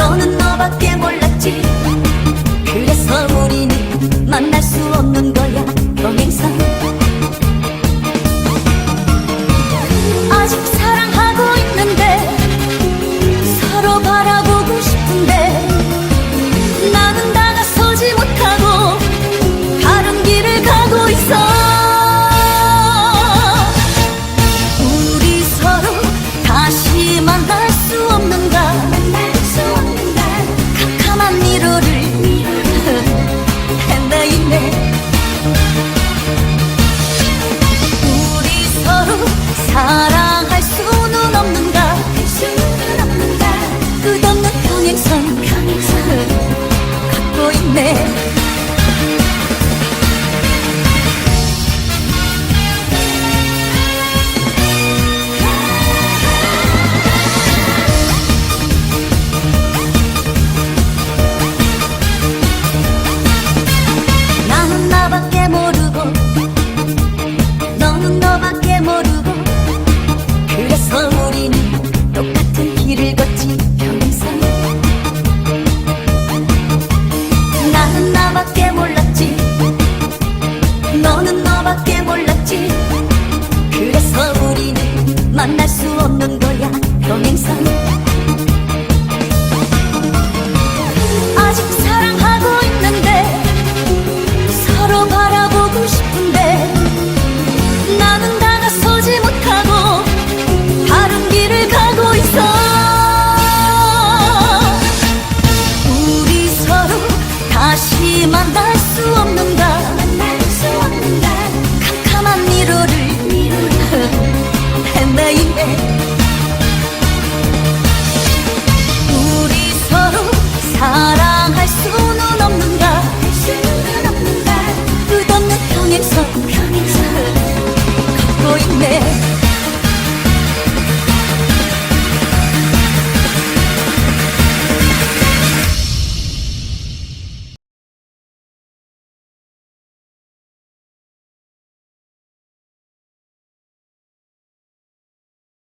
너는 너밖에 몰라. 사랑할 수는 없는가, 수는 없는가. 끝없는 평행선 만날 수 없는 거야. 평행선